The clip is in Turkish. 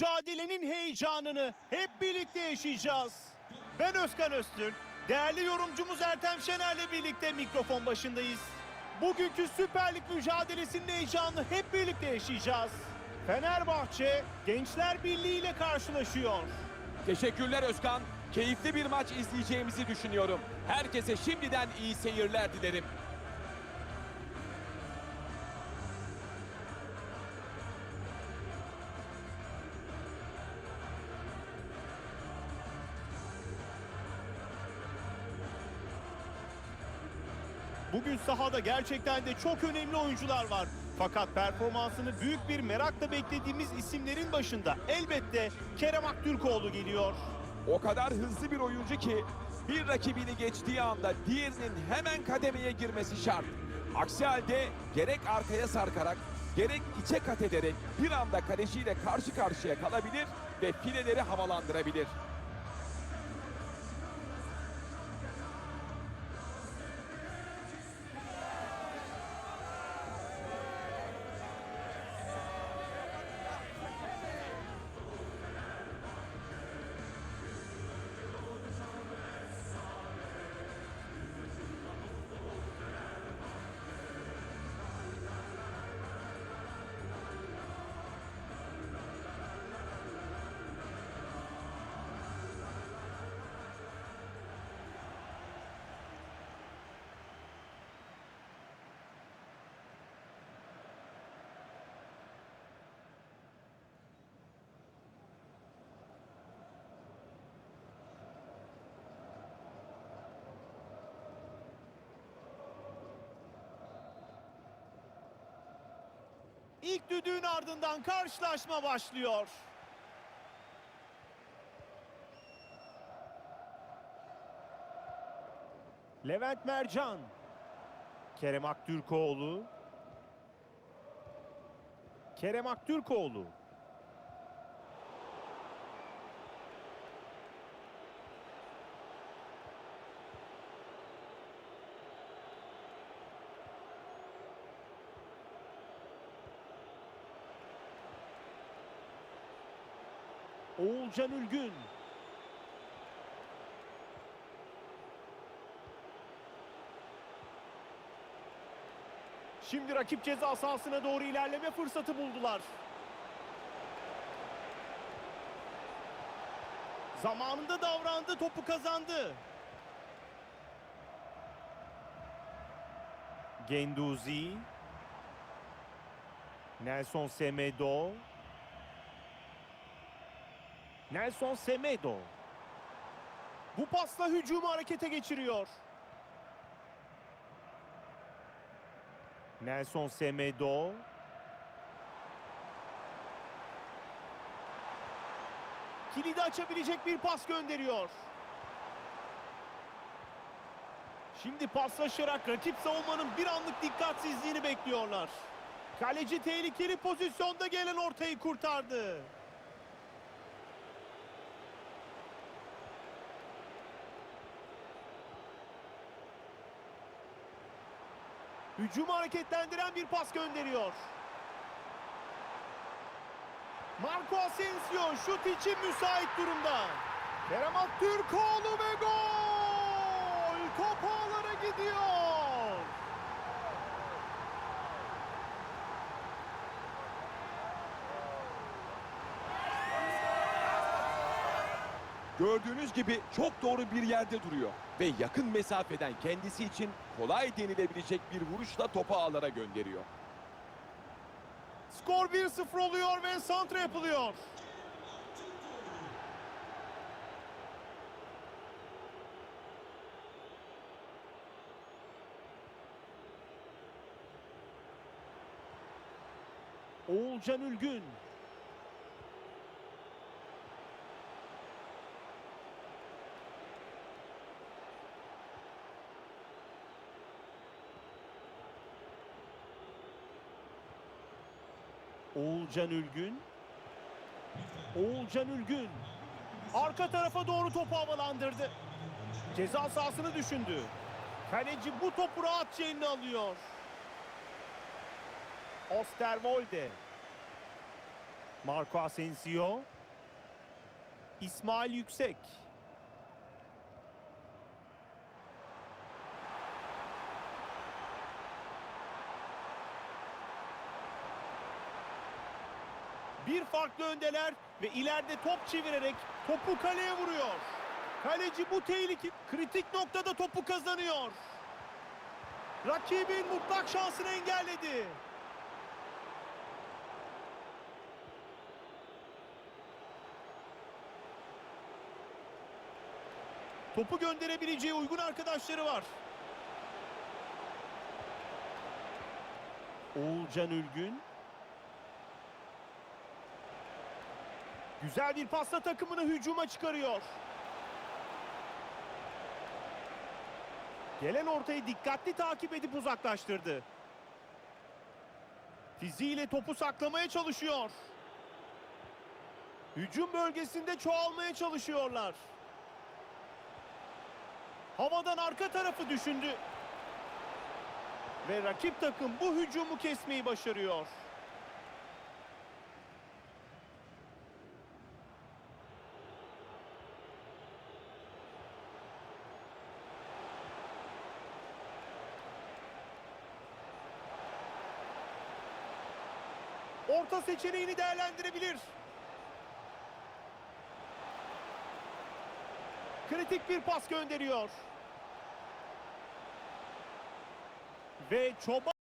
Mücadelenin heyecanını hep birlikte yaşayacağız. Ben Özkan Öztürk. Değerli yorumcumuz Ertem Şener'le birlikte mikrofon başındayız. Bugünkü Süper Lig mücadelesinin heyecanını hep birlikte yaşayacağız. Fenerbahçe Gençler Birliği ile karşılaşıyor. Teşekkürler Özkan. Keyifli bir maç izleyeceğimizi düşünüyorum. Herkese şimdiden iyi seyirler dilerim. Bugün sahada gerçekten de çok önemli oyuncular var. Fakat performansını büyük bir merakla beklediğimiz isimlerin başında elbette Kerem Aktürkoğlu geliyor. O kadar hızlı bir oyuncu ki bir rakibini geçtiği anda diğerinin hemen kademeye girmesi şart. Aksi halde gerek arkaya sarkarak gerek içe kat ederek bir anda kaleciyle karşı karşıya kalabilir ve fileleri havalandırabilir. İlk düdüğün ardından karşılaşma başlıyor. Levent Mercan. Kerem Aktürkoğlu. Kerem Aktürkoğlu. Oğulcan Ülgün. Şimdi rakip ceza sahasına doğru ilerleme fırsatı buldular. Zamanında davrandı, topu kazandı. Genduzi. Nelson Semedo. Nelson Semedo. Bu pasla hücumu harekete geçiriyor. Nelson Semedo. Kilidi açabilecek bir pas gönderiyor. Şimdi paslaşarak rakip savunmanın bir anlık dikkatsizliğini bekliyorlar. Kaleci tehlikeli pozisyonda gelen ortayı kurtardı. Hücumu hareketlendiren bir pas gönderiyor. Marco Asensio şut için müsait durumda. Kerem Aktürkoğlu ve gol! Top ağlara gidiyor. Gördüğünüz gibi çok doğru bir yerde duruyor ve yakın mesafeden kendisi için kolay denilebilecek bir vuruşla topu ağlara gönderiyor. Skor 1-0 oluyor ve santra yapılıyor. Oğulcan Ülgün. Oğulcan Ülgün. Oğulcan Ülgün. Arka tarafa doğru topu havalandırdı. Ceza sahasını düşündü. Kaleci bu topu rahatça eline alıyor. Osterwolde. Marco Asensio. İsmail Yüksek. Bir farklı öndeler ve ileride top çevirerek topu kaleye vuruyor. Kaleci bu tehlike kritik noktada topu kazanıyor. Rakibin mutlak şansını engelledi. Topu gönderebileceği uygun arkadaşları var. Oğulcan Ülgün. Güzel bir pasla takımını hücuma çıkarıyor. Gelen ortayı dikkatli takip edip uzaklaştırdı. Fiziğiyle topu saklamaya çalışıyor. Hücum bölgesinde çoğalmaya çalışıyorlar. Havadan arka tarafı düşündü. Ve rakip takım bu hücumu kesmeyi başarıyor. Orta seçeneğini değerlendirebilir. Kritik bir pas gönderiyor. Ve Çoban